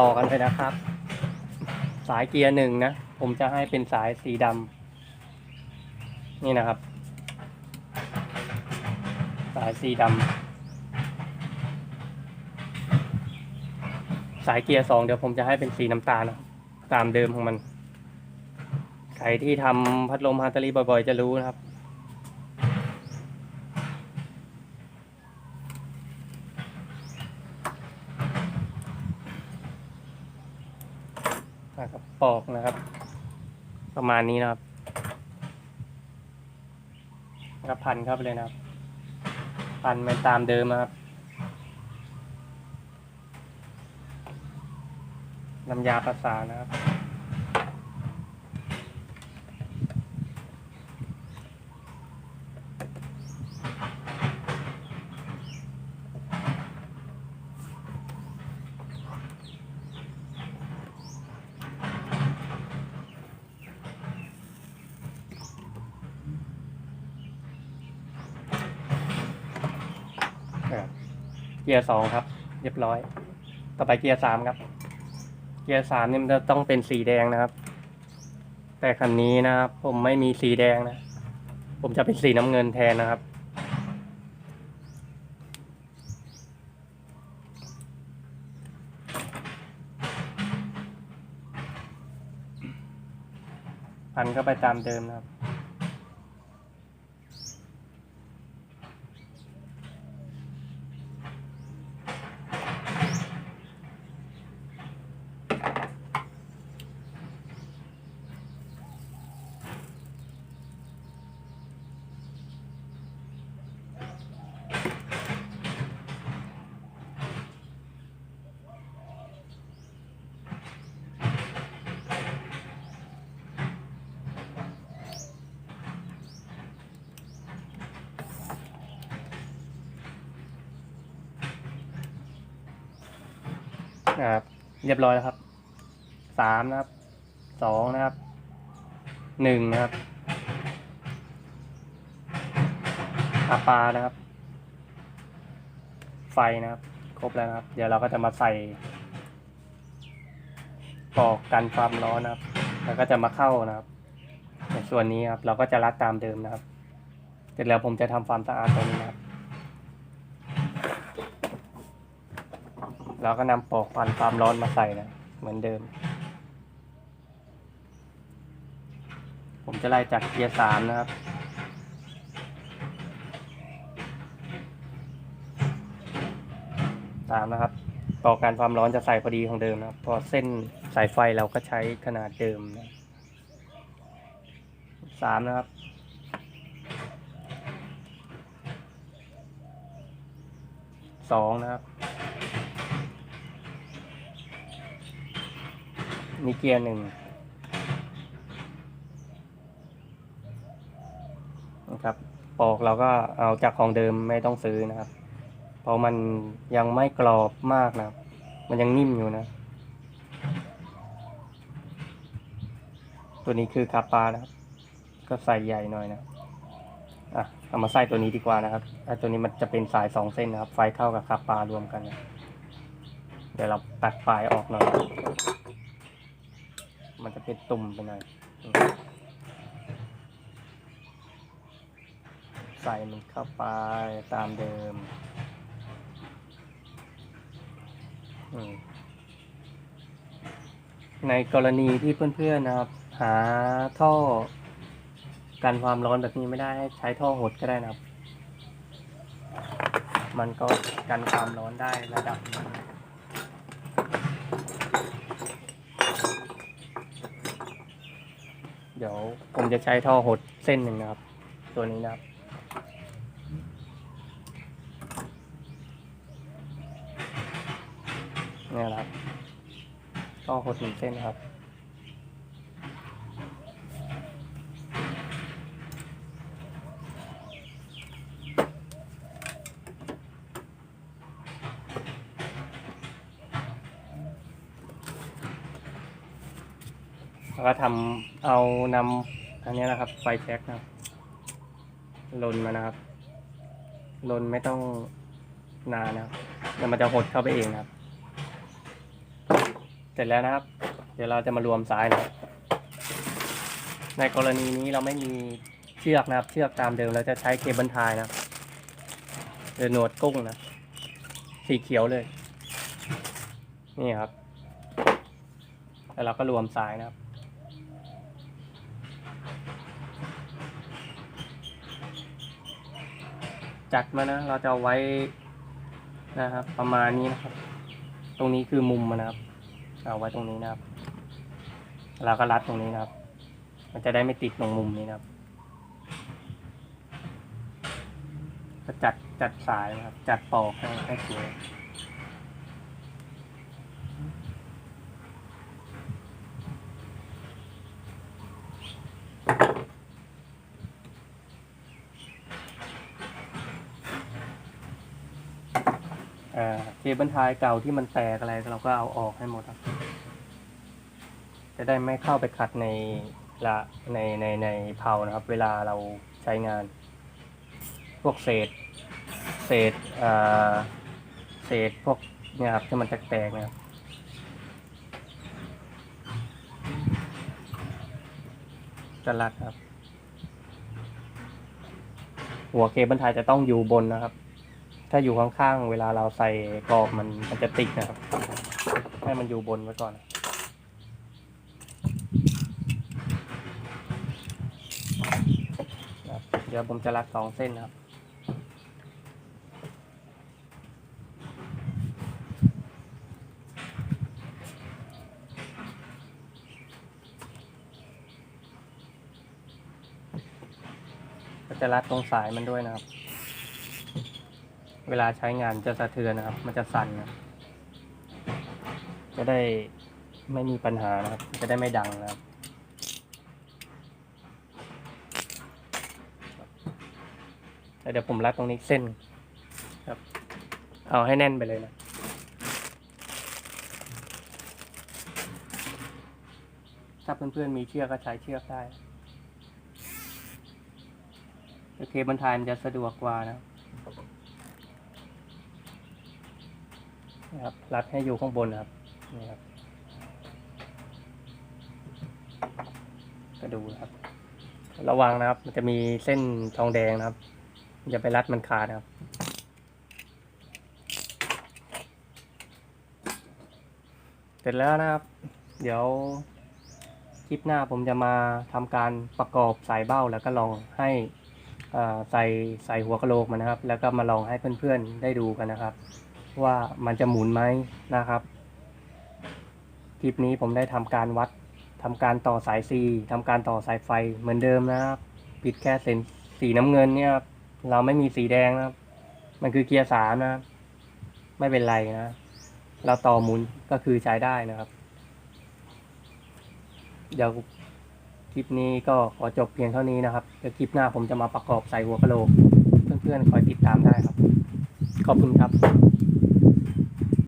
ต่อกันเลยนะครับ สายเกียร์หนึ่งนะ ผมจะให้เป็นสายสีดำนี่นะครับ สายสีดำสายเกียร์สองเดี๋ยวผมจะให้เป็นสีน้ำตาลนะตามเดิมของมัน ใครที่ทำพัดลมฮาร์ตาลีบ่อยๆ จะรู้นะครับ นะครับ ปอกนะครับ ประมาณนี้นะครับแล้วพันเข้าไปเลยนะครับ พันไปตามเดิมนะครับน้ำยาประสานนะครับ เกียร์สองครับ เรียบร้อย ต่อไปเกียร์สามครับ เกียร์สามนี่มันจะต้องเป็นสีแดงนะครับ แต่คันนี้นะครับ ผมไม่มีสีแดงนะ ผมจะเป็นสีน้ำเงินแทนนะครับ พันก็ไปตามเดิมนะครับ นะครับ เรียบร้อยแล้วครับสามนะครับสองนะครับหนึ่งนะครับอาปานะครับ ไฟนะครับ ครบแล้วนะครับ เดี๋ยวเราก็จะมาใส่ปลอกกันความร้อนนะครับ แล้วก็จะมาเข้านะครับ ในส่วนนี้ครับ เราก็จะรัดตามเดิมนะครับ เสร็จแล้วผมจะทำความสะอาดตรงนี้นะครับ เราก็นำปลอกควันความร้อนมาใส่นะ เหมือนเดิม ผมจะไล่จากเกียร์สามนะครับสามนะครับปลอกการความร้อนจะใส่พอดีของเดิมนะครับ พอเส้นสายไฟเราก็ใช้ขนาดเดิมนะสามนะครับสองนะครับ นี่เกียร์หนึ่งนะครับ ปอกเราก็เอาจากของเดิมไม่ต้องซื้อนะครับ เพราะมันยังไม่กรอบมากนะครับ มันยังนิ่มอยู่นะ ตัวนี้คือคาปานะครับ ก็ใส่ใหญ่หน่อยนะอะเอามาใส่ตัวนี้ดีกว่านะครับไอ้ตัวนี้มันจะเป็นสายสองเส้นนะครับ ไฟเข้ากับคาปารวมกันนะเดี๋ยวเราตัดปลายออกหน่อย มันจะเป็นตุ่มไปหน่อยใส่มันเข้าไปตามเดิม ในกรณีที่เพื่อนๆนะครับ หาท่อกันความร้อนแบบนี้ไม่ได้ใช้ท่อหดก็ได้นะครับ มันก็กันความร้อนได้ระดับนึง เดี๋ยวผมจะใช้ท่อหดเส้นหนึ่งนะครับ ตัวนี้นะครับ นี่นะครับท่อหดหนึ่งเส้นนะครับ แล้วก็ทำเอานำอันนี้นะครับ ไฟแช็กนะลนมานะครับลนไม่ต้องนานนะครับเดี๋ยวมันจะหดเข้าไปเองนะครับ เสร็จแล้วนะครับ เดี๋ยวเราจะมารวมสายนะครับในกรณีนี้เราไม่มีเชือกนะครับ เชือกตามเดิมเราจะใช้เคเบิลทายนะหรือหนวดกุ้งนะสีเขียวเลย นี่ครับ แล้วเราก็รวมสายนะครับ จัดมานะ เราจะเอาไว้นะครับ ประมาณนี้นะครับ ตรงนี้คือมุมมันนะครับ เอาไว้ตรงนี้นะครับ เราก็รัดตรงนี้นะครับ มันจะได้ไม่ติดตรงมุมนี้นะครับก็จัดจัดสายนะครับ จัดปอกให้ให้สวย เอ่อเคเบิลไทายเก่าที่มันแตกอะไรเราก็เอาออกให้หมดครับ จะได้ไม่เข้าไปขัดในละในในในเพานะครับ เวลาเราใช้งาน พวกเศษ เศษเอ่อเศษพวกเนี่ยครับที่มันแตกๆนะครับจะรัดครับ หัวเคเบิลไทยจะต้องอยู่บนนะครับ ถ้าอยู่ข้างๆเวลาเราใส่กรอบมันมันจะติดนะครับ ให้มันอยู่บนไว้ก่อนนะเดี๋ยวผมจะรัดสองเส้นนะครับจะรัดตรงสายมันด้วยนะครับ เวลาใช้งานจะสะเทือนนะครับ มันจะสั่นนะจะได้ไม่มีปัญหานะครับ จะได้ไม่ดังนะครับ เดี๋ยวผมรัดตรงนี้เส้นครับ เอาให้แน่นไปเลยนะถ้าเพื่อนๆมีเชือกก็ใช้เชือกได้โอเคบรรทายมันจะสะดวกกว่านะครับ นะครับรัดให้อยู่ข้างบนนะครับนี่ครับก็ดูนะครับ ระวังนะครับ มันจะมีเส้นทองแดงนะครับอย่าไปรัดมันขาดนะครับเสร็จแล้วนะครับ เดี๋ยวคลิปหน้าผมจะมาทำการประกอบสายเบ้าแล้วก็ลองให้ใส่ใส่หัวกะโหลกมันนะครับ แล้วก็มาลองให้เพื่อนๆได้ดูกันนะครับ ว่ามันจะหมุนไหมนะครับคลิปนี้ผมได้ทำการวัดทำการต่อสายซีทำการต่อสายไฟเหมือนเดิมนะครับ ปิดแค่เส้นสีน้ำเงินเนี่ยครับเราไม่มีสีแดงนะครับ มันคือเกียร์สามนะครับไม่เป็นไรนะ เราต่อหมุนก็คือใช้ได้นะครับ เดี๋ยวคลิปนี้ก็ขอจบเพียงเท่านี้นะครับ เดี๋ยวคลิปหน้าผมจะมาประกอบใส่หัวกะโหลก เพื่อนๆคอยติดตามได้ครับ ขอบคุณครับ